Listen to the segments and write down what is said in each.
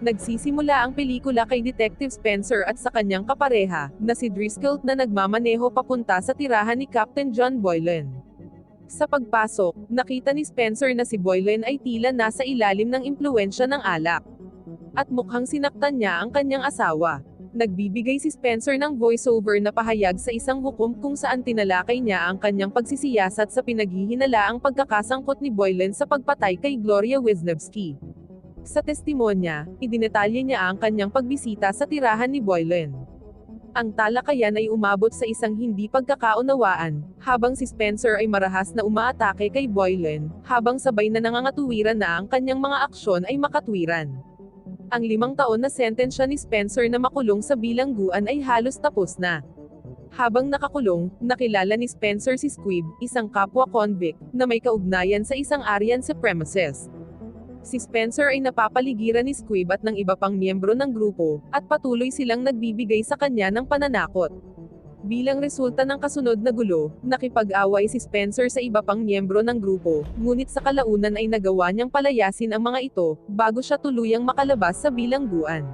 Nagsisimula ang pelikula kay Detective Spencer at sa kanyang kapareha, na si Driscoll na nagmamaneho papunta sa tirahan ni Captain John Boylan. Sa pagpasok, nakita ni Spencer na si Boylan ay tila nasa ilalim ng impluensya ng alak. At mukhang sinaktan niya ang kanyang asawa. Nagbibigay si Spencer ng voiceover na pahayag sa isang hukom kung saan tinalakay niya ang kanyang pagsisiyasat sa pinaghihinalaang pagkakasangkot ni Boylan sa pagpatay kay Gloria Wisniewski. Sa testimonya, idinetalye niya ang kanyang pagbisita sa tirahan ni Boylan. Ang talakayan ay umabot sa isang hindi pagkakaunawaan, habang si Spencer ay marahas na umaatake kay Boylan, habang sabay na nangangatuwiran na ang kanyang mga aksyon ay makatwiran. Ang limang taon na sentensya ni Spencer na makulong sa bilangguan ay halos tapos na. Habang nakakulong, nakilala ni Spencer si Squib, isang kapwa convict, na may kaugnayan sa isang Aryan supremacist. Si Spencer ay napapaligiran ni Squib at ng iba pang miyembro ng grupo, at patuloy silang nagbibigay sa kanya ng pananakot. Bilang resulta ng kasunod na gulo, nakipag-away si Spencer sa iba pang miyembro ng grupo, ngunit sa kalaunan ay nagawa niyang palayasin ang mga ito, bago siya tuluyang makalabas sa bilangguan.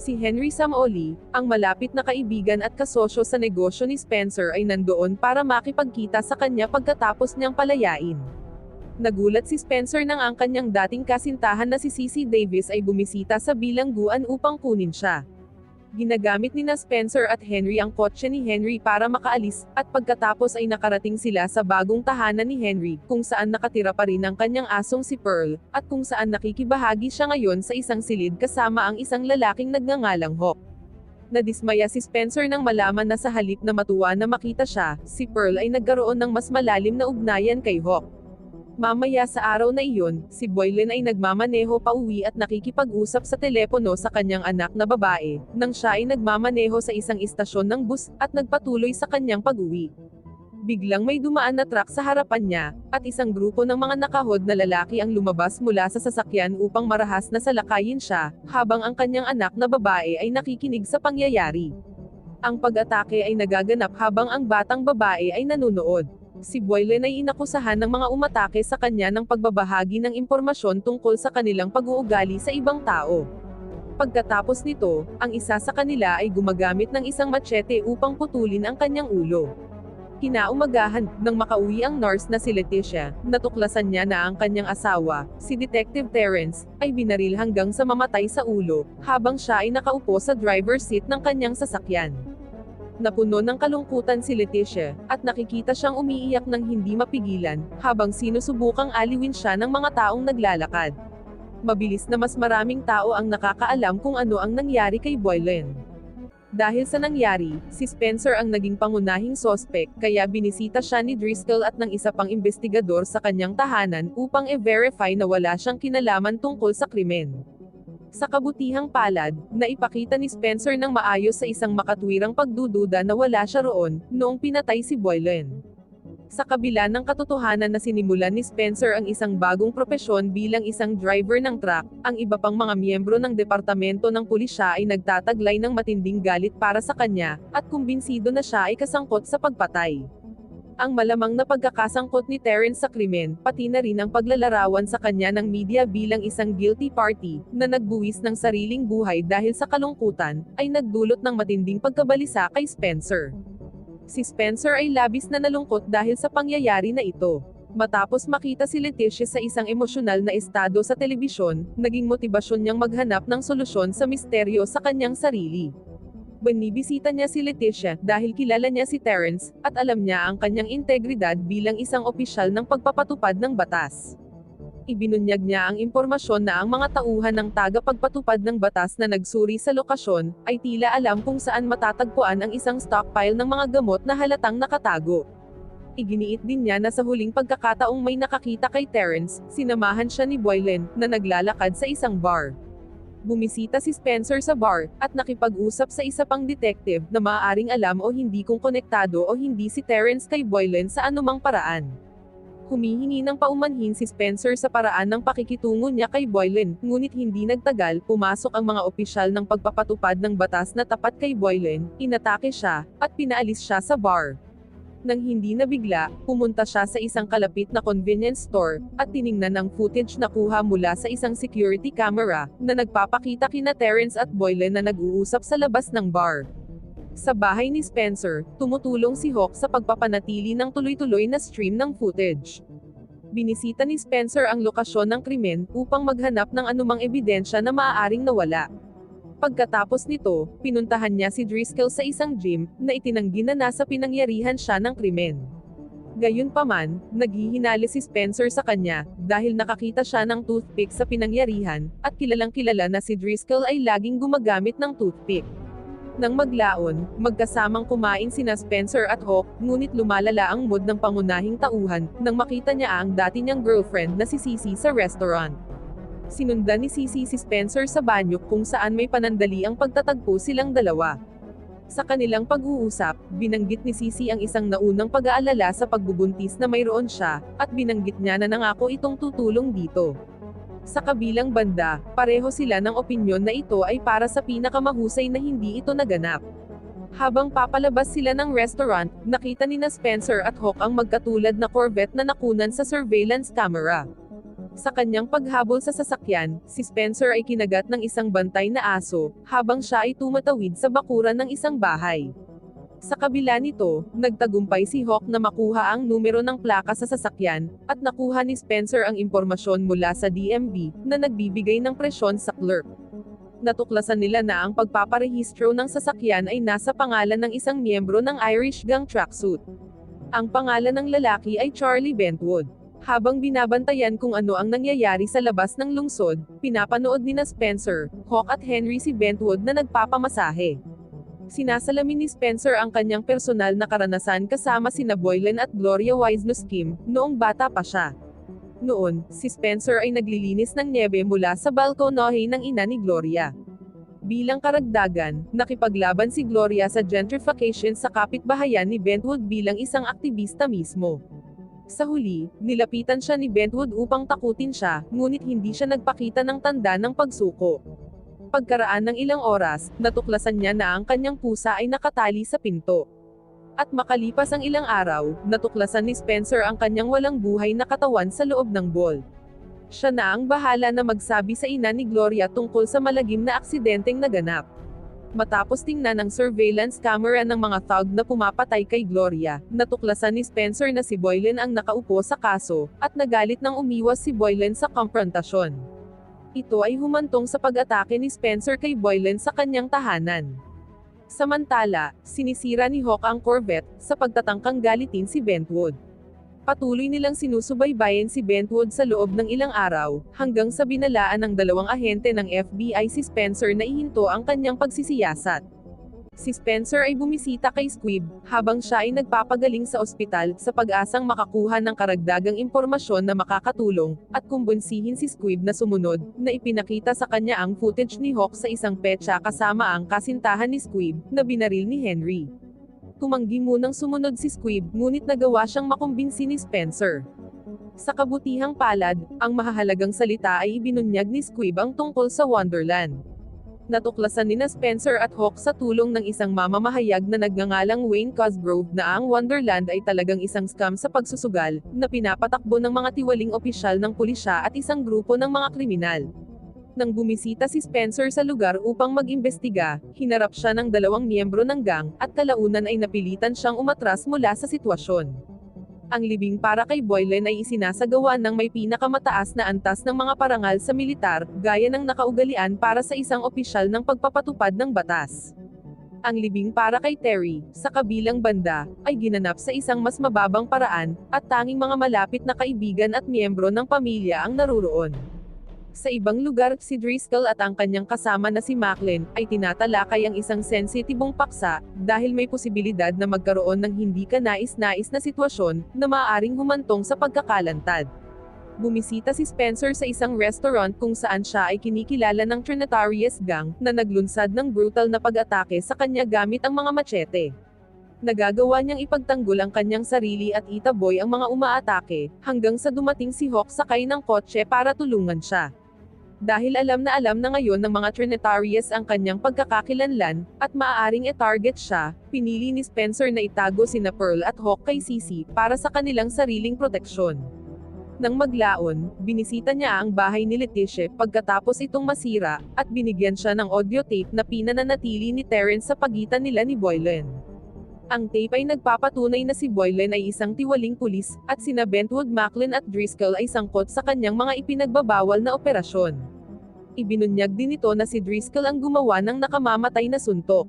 Si Henry Samoli, ang malapit na kaibigan at kasosyo sa negosyo ni Spencer ay nandoon para makipagkita sa kanya pagkatapos niyang palayain. Nagulat si Spencer nang ang kanyang dating kasintahan na si Cici Davis ay bumisita sa bilangguan upang kunin siya. Ginagamit ni na Spencer at Henry ang kotse ni Henry para makaalis, at pagkatapos ay nakarating sila sa bagong tahanan ni Henry, kung saan nakatira pa rin ang kanyang asong si Pearl, at kung saan nakikibahagi siya ngayon sa isang silid kasama ang isang lalaking nagngangalang Hawk. Nadismaya si Spencer nang malaman na sa halip na matuwa na makita siya, si Pearl ay nagkaroon ng mas malalim na ugnayan kay Hawk. Mamaya sa araw na iyon, si Boylan ay nagmamaneho pa uwi at nakikipag-usap sa telepono sa kanyang anak na babae, nang siya ay nagmamaneho sa isang istasyon ng bus, at nagpatuloy sa kanyang pag-uwi. Biglang may dumaan na truck sa harapan niya, at isang grupo ng mga nakahod na lalaki ang lumabas mula sa sasakyan upang marahas na salakayin siya, habang ang kanyang anak na babae ay nakikinig sa pangyayari. Ang pag-atake ay nagaganap habang ang batang babae ay nanunood. Si Boylan ay inakusahan ng mga umatake sa kanya ng pagbabahagi ng impormasyon tungkol sa kanilang pag-uugali sa ibang tao. Pagkatapos nito, ang isa sa kanila ay gumagamit ng isang machete upang putulin ang kanyang ulo. Kinaumagahan, nang makauwi ang nurse na si Leticia, natuklasan niya na ang kanyang asawa, si Detective Terrence, ay binaril hanggang sa mamatay sa ulo, habang siya ay nakaupo sa driver's seat ng kanyang sasakyan. Napuno ng kalungkutan si Leticia, at nakikita siyang umiiyak ng hindi mapigilan, habang sinusubukang aliwin siya ng mga taong naglalakad. Mabilis na mas maraming tao ang nakakaalam kung ano ang nangyari kay Boylan. Dahil sa nangyari, si Spencer ang naging pangunahing sospek, kaya binisita siya ni Driscoll at ng isa pang investigador sa kanyang tahanan upang e-verify na wala siyang kinalaman tungkol sa krimen. Sa kabutihang palad, naipakita ni Spencer ng maayos sa isang makatwirang pagdududa na wala siya roon, noong pinatay si Boylan. Sa kabila ng katotohanan na sinimulan ni Spencer ang isang bagong propesyon bilang isang driver ng truck, ang iba pang mga miyembro ng departamento ng pulisya ay nagtataglay ng matinding galit para sa kanya, at kumbinsido na siya ay kasangkot sa pagpatay ang malamang na pagkakasangkot ni Terence sa krimen, pati na rin ang paglalarawan sa kanya ng media bilang isang guilty party, na nagbuwis ng sariling buhay dahil sa kalungkutan, ay nagdulot ng matinding pagkabalisa kay Spencer. Si Spencer ay labis na nalungkot dahil sa pangyayari na ito. Matapos makita si Leticia sa isang emosyonal na estado sa telebisyon, naging motibasyon niyang maghanap ng solusyon sa misteryo sa kanyang sarili. Binibisita niya si Leticia dahil kilala niya si Terence, at alam niya ang kanyang integridad bilang isang opisyal ng pagpapatupad ng batas. Ibinunyag niya ang impormasyon na ang mga tauhan ng taga-pagpatupad ng batas na nagsuri sa lokasyon, ay tila alam kung saan matatagpuan ang isang stockpile ng mga gamot na halatang nakatago. Iginiit din niya na sa huling pagkakataong may nakakita kay Terence, sinamahan siya ni Boylan, na naglalakad sa isang bar. Bumisita si Spencer sa bar, at nakipag-usap sa isa pang detective na maaaring alam o hindi kung konektado o hindi si Terence kay Boylan sa anumang paraan. Humihingi ng paumanhin si Spencer sa paraan ng pakikitungo niya kay Boylan, ngunit hindi nagtagal, pumasok ang mga opisyal ng pagpapatupad ng batas na tapat kay Boylan, inatake siya, at pinaalis siya sa bar. Nang hindi nabigla, pumunta siya sa isang kalapit na convenience store, at tiningnan ang footage na kuha mula sa isang security camera, na nagpapakita kina Terence at Boylan na nag-uusap sa labas ng bar. Sa bahay ni Spencer, tumutulong si Hawk sa pagpapanatili ng tuloy-tuloy na stream ng footage. Binisita ni Spencer ang lokasyon ng krimen upang maghanap ng anumang ebidensya na maaaring nawala. Pagkatapos nito, pinuntahan niya si Driscoll sa isang gym, na itinanggi na nasa pinangyarihan siya ng krimen. Gayunpaman, naghihinali si Spencer sa kanya, dahil nakakita siya ng toothpick sa pinangyarihan, at kilalang kilala na si Driscoll ay laging gumagamit ng toothpick. Nang maglaon, magkasamang kumain sina Spencer at Hawk, ngunit lumalala ang mood ng pangunahing tauhan, nang makita niya ang dati niyang girlfriend na si Cici sa restaurant. Sinundan ni Cici si Spencer sa banyo kung saan may panandali ang pagtatagpo silang dalawa. Sa kanilang pag-uusap, binanggit ni Cici ang isang naunang pag-aalala sa pagbubuntis na mayroon siya, at binanggit niya na nangako itong tutulong dito. Sa kabilang banda, pareho sila ng opinyon na ito ay para sa pinakamahusay na hindi ito naganap. Habang papalabas sila ng restaurant, nakita ni na Spencer at Hawk ang magkatulad na Corvette na nakunan sa surveillance camera. Sa kanyang paghabol sa sasakyan, si Spencer ay kinagat ng isang bantay na aso, habang siya ay tumatawid sa bakuran ng isang bahay. Sa kabila nito, nagtagumpay si Hawk na makuha ang numero ng plaka sa sasakyan, at nakuha ni Spencer ang impormasyon mula sa DMV, na nagbibigay ng presyon sa clerk. Natuklasan nila na ang pagpaparehistro ng sasakyan ay nasa pangalan ng isang miyembro ng Irish Gang Tracksuit. Ang pangalan ng lalaki ay Charlie Bentwood. Habang binabantayan kung ano ang nangyayari sa labas ng lungsod, pinapanood ni na Spencer, Hawk at Henry si Bentwood na nagpapamasahe. Sinasalamin ni Spencer ang kanyang personal na karanasan kasama sina Boylan at Gloria Wisnoskim, noong bata pa siya. Noon, si Spencer ay naglilinis ng niebe mula sa balkonohe ng ina ni Gloria. Bilang karagdagan, nakipaglaban si Gloria sa gentrification sa kapitbahayan ni Bentwood bilang isang aktivista mismo. Sa huli, nilapitan siya ni Bentwood upang takutin siya, ngunit hindi siya nagpakita ng tanda ng pagsuko. Pagkaraan ng ilang oras, natuklasan niya na ang kanyang pusa ay nakatali sa pinto. At makalipas ang ilang araw, natuklasan ni Spencer ang kanyang walang buhay na katawan sa loob ng ball. Siya na ang bahala na magsabi sa ina ni Gloria tungkol sa malagim na aksidenteng naganap. Matapos tingnan ang surveillance camera ng mga thug na pumapatay kay Gloria, natuklasan ni Spencer na si Boylan ang nakaupo sa kaso, at nagalit nang umiwas si Boylan sa komprontasyon. Ito ay humantong sa pag-atake ni Spencer kay Boylan sa kanyang tahanan. Samantala, sinisira ni Hawk ang Corvette, sa pagtatangkang galitin si Bentwood. Patuloy nilang sinusubaybayan si Bentwood sa loob ng ilang araw, hanggang sa binalaan ng dalawang ahente ng FBI si Spencer na ihinto ang kanyang pagsisiyasat. Si Spencer ay bumisita kay Squibb, habang siya ay nagpapagaling sa ospital, sa pag-asang makakuha ng karagdagang impormasyon na makakatulong, at kumbunsihin si Squibb na sumunod, na ipinakita sa kanya ang footage ni Hawk sa isang petsa kasama ang kasintahan ni Squibb, na binaril ni Henry tumanggi munang sumunod si Squib, ngunit nagawa siyang makumbinsi ni Spencer. Sa kabutihang palad, ang mahahalagang salita ay ibinunyag ni Squib ang tungkol sa Wonderland. Natuklasan ni na Spencer at Hawk sa tulong ng isang mamamahayag na nagngangalang Wayne Cosgrove na ang Wonderland ay talagang isang scam sa pagsusugal, na pinapatakbo ng mga tiwaling opisyal ng pulisya at isang grupo ng mga kriminal. Nang bumisita si Spencer sa lugar upang mag-imbestiga, hinarap siya ng dalawang miyembro ng gang, at kalaunan ay napilitan siyang umatras mula sa sitwasyon. Ang libing para kay Boylan ay isinasagawa ng may pinakamataas na antas ng mga parangal sa militar, gaya ng nakaugalian para sa isang opisyal ng pagpapatupad ng batas. Ang libing para kay Terry, sa kabilang banda, ay ginanap sa isang mas mababang paraan, at tanging mga malapit na kaibigan at miyembro ng pamilya ang naruroon. Sa ibang lugar, si Driscoll at ang kanyang kasama na si Macklin, ay tinatalakay ang isang sensitibong paksa, dahil may posibilidad na magkaroon ng hindi ka nais-nais na sitwasyon, na maaaring humantong sa pagkakalantad. Bumisita si Spencer sa isang restaurant kung saan siya ay kinikilala ng Trinitarius Gang, na naglunsad ng brutal na pag-atake sa kanya gamit ang mga machete. Nagagawa niyang ipagtanggol ang kanyang sarili at itaboy ang mga umaatake, hanggang sa dumating si Hawk sakay ng kotse para tulungan siya. Dahil alam na alam na ngayon ng mga Trinitarius ang kanyang pagkakakilanlan, at maaaring e-target siya, pinili ni Spencer na itago sina Pearl at Hawk kay Sisi para sa kanilang sariling proteksyon. Nang maglaon, binisita niya ang bahay ni Leticia pagkatapos itong masira, at binigyan siya ng audio tape na pinananatili ni Terrence sa pagitan nila ni Boylan. Ang tape ay nagpapatunay na si Boylan ay isang tiwaling pulis, at sina Bentwood Macklin at Driscoll ay sangkot sa kanyang mga ipinagbabawal na operasyon. Ibinunyag din ito na si Driscoll ang gumawa ng nakamamatay na suntok.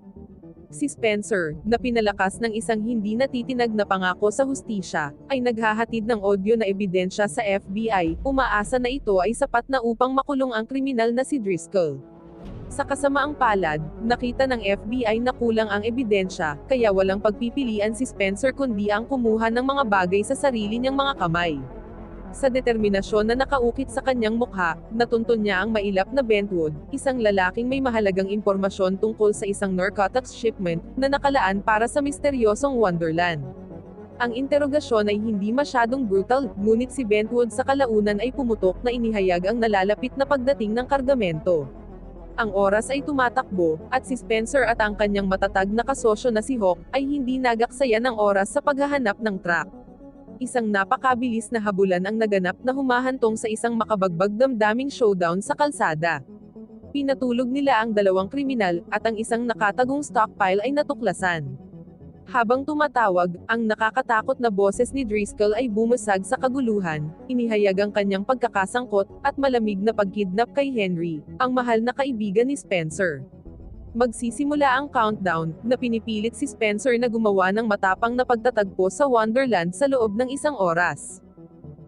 Si Spencer, na pinalakas ng isang hindi natitinag na pangako sa hustisya, ay naghahatid ng audio na ebidensya sa FBI, umaasa na ito ay sapat na upang makulong ang kriminal na si Driscoll. Sa kasamaang palad, nakita ng FBI na kulang ang ebidensya, kaya walang pagpipilian si Spencer kundi ang kumuha ng mga bagay sa sarili niyang mga kamay. Sa determinasyon na nakaukit sa kanyang mukha, natuntun niya ang mailap na Bentwood, isang lalaking may mahalagang impormasyon tungkol sa isang narcotics shipment na nakalaan para sa misteryosong Wonderland. Ang interogasyon ay hindi masyadong brutal, ngunit si Bentwood sa kalaunan ay pumutok na inihayag ang nalalapit na pagdating ng kargamento. Ang oras ay tumatakbo, at si Spencer at ang kanyang matatag na kasosyo na si Hawk, ay hindi nagaksaya ng oras sa paghahanap ng truck. Isang napakabilis na habulan ang naganap na humahantong sa isang makabagbag damdaming showdown sa kalsada. Pinatulog nila ang dalawang kriminal, at ang isang nakatagong stockpile ay natuklasan. Habang tumatawag, ang nakakatakot na boses ni Driscoll ay bumusag sa kaguluhan, inihayag ang kanyang pagkakasangkot, at malamig na pagkidnap kay Henry, ang mahal na kaibigan ni Spencer. Magsisimula ang countdown, na pinipilit si Spencer na gumawa ng matapang na pagtatagpo sa Wonderland sa loob ng isang oras.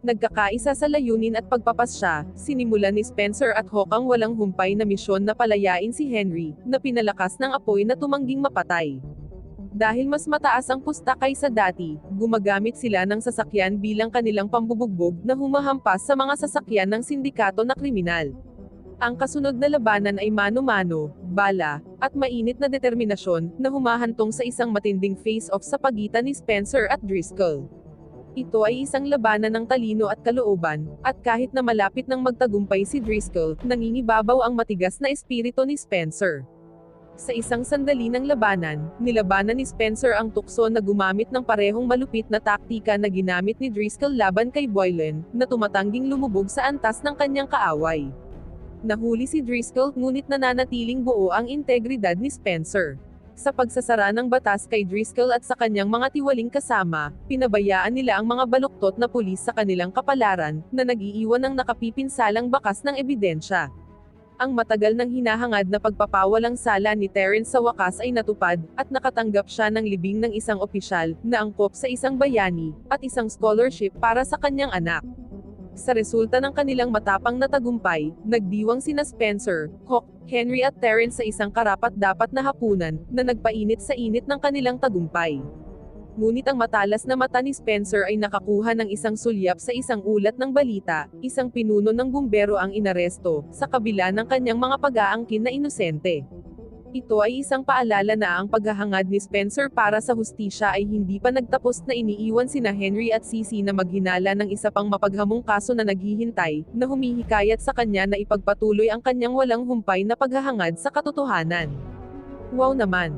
Nagkakaisa sa layunin at pagpapasya, sinimulan ni Spencer at Hawk ang walang humpay na misyon na palayain si Henry, na pinalakas ng apoy na tumangging mapatay. Dahil mas mataas ang pusta kaysa dati, gumagamit sila ng sasakyan bilang kanilang pambubugbog na humahampas sa mga sasakyan ng sindikato na kriminal. Ang kasunod na labanan ay mano-mano, bala, at mainit na determinasyon na humahantong sa isang matinding face-off sa pagitan ni Spencer at Driscoll. Ito ay isang labanan ng talino at kalooban, at kahit na malapit ng magtagumpay si Driscoll, nangingibabaw ang matigas na espiritu ni Spencer. Sa isang sandali ng labanan, nilabanan ni Spencer ang tukso na gumamit ng parehong malupit na taktika na ginamit ni Driscoll laban kay Boylan, na tumatangging lumubog sa antas ng kanyang kaaway. Nahuli si Driscoll, ngunit nananatiling buo ang integridad ni Spencer. Sa pagsasara ng batas kay Driscoll at sa kanyang mga tiwaling kasama, pinabayaan nila ang mga baluktot na pulis sa kanilang kapalaran, na nag-iiwan ng nakapipinsalang bakas ng ebidensya. Ang matagal ng hinahangad na pagpapawalang sala ni Terence sa wakas ay natupad, at nakatanggap siya ng libing ng isang opisyal, na angkop sa isang bayani, at isang scholarship para sa kanyang anak. Sa resulta ng kanilang matapang na tagumpay, nagdiwang sina Spencer, Hawk, Henry at Terence sa isang karapat-dapat na hapunan, na nagpainit sa init ng kanilang tagumpay. Ngunit ang matalas na mata ni Spencer ay nakakuha ng isang sulyap sa isang ulat ng balita, isang pinuno ng bumbero ang inaresto, sa kabila ng kanyang mga pag-aangkin na inosente. Ito ay isang paalala na ang paghahangad ni Spencer para sa hustisya ay hindi pa nagtapos na iniiwan sina Henry at Sisi na maghinala ng isa pang mapaghamong kaso na naghihintay, na humihikayat sa kanya na ipagpatuloy ang kanyang walang humpay na paghahangad sa katotohanan. Wow naman!